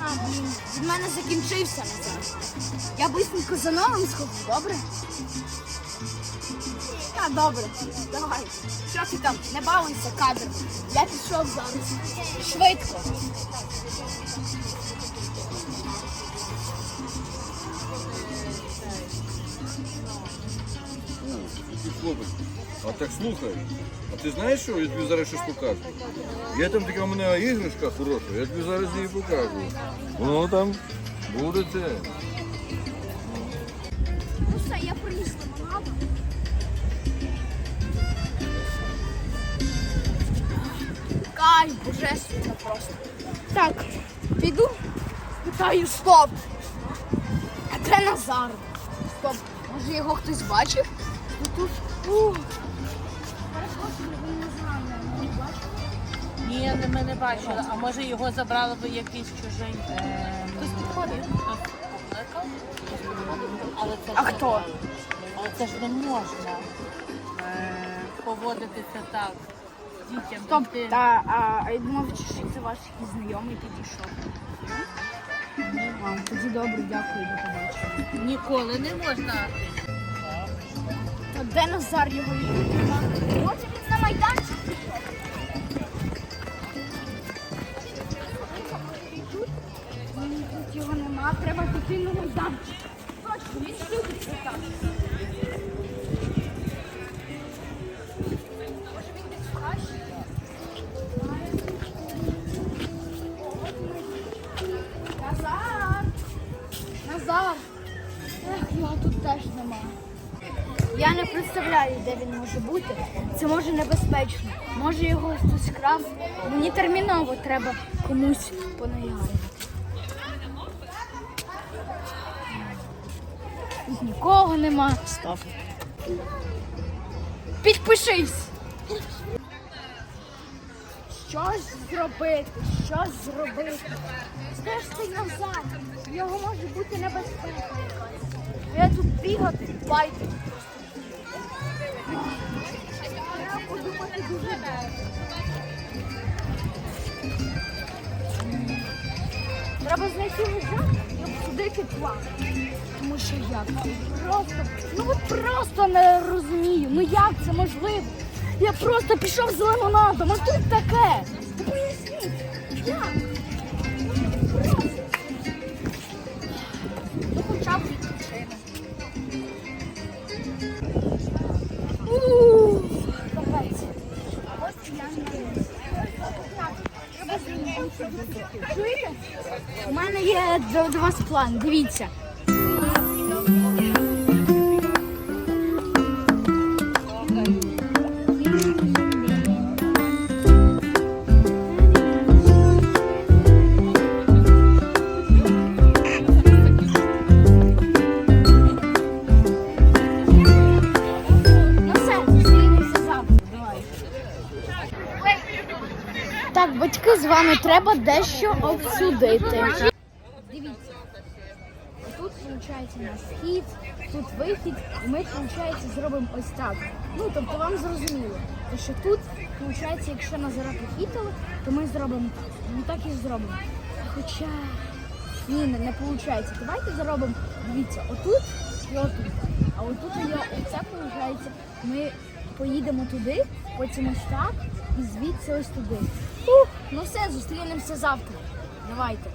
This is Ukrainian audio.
А, блін, від мене закінчився. Я бисенько за новим схожу, добре? А, добре, давай. Що ти там, не балуйся кадр. Я пішов зараз. Швидко. Хлопець, а так слухай. А ти знаєш що? Я тобі зараз щось покажу. Є там така в мене іграшка хороша, я тобі зараз її покажу. Воно там буде це. Ну все, я приніс лимонаду. Кайф, божественно просто. Так, піду. Питаю, стоп. А де Назар? Стоп, може його хтось бачив? Тут. Ух. Ні, ми не бачили. А може його забрали би якийсь чужий. Е, Хтось підходив. Але це А ж хто? Але це ж не можна е, поводитися так. Дітям. Стоп, Ти- та, а, а я думав, що це ваш якийсь знайомий підійшов. А, тоді добре, дякую, до побачення. Ніколи не можна. Де Назар його нема? Може він на майданчик пішов? Ні, Тут його нема, треба піти на майданчик. Точно, він десь в? Назар! Назар! Ех, його тут теж немає. Я не представляю, де він може бути. Це може небезпечно. Може його хтось крав. Мені терміново треба комусь понаявити. Тут нікого нема. Стоп. Підпишись. Щось зробити, щось зробити. Ж назад? Його може бути. А Я тут бігати, байте. Треба знайти лежак і обсудити план. Тому що як? Просто, ну от просто не розумію. Ну як це можливо? Я просто пішов з лимонадом, а тут таке. Поясніть, як? Ну, просто. Ну. Ух, капець. А ось я не. У мене є до вас план. Дивіться. Так, батьки, з вами треба дещо обсудити. Дивіться. Тут виходить наш вхід, тут вихід, і ми, виходить, зробимо ось так. Ну, тобто вам зрозуміло, що тут, виходить, якщо Назара похитали, то ми зробимо так. Ну так і зробимо. Хоча ні, не, не виходить. Давайте зробимо, дивіться, отут і отут. А отут і оце виходить, ми поїдемо туди, потім ось так і звідси ось туди. Ух, ну все, зустрінемося завтра. Давайте.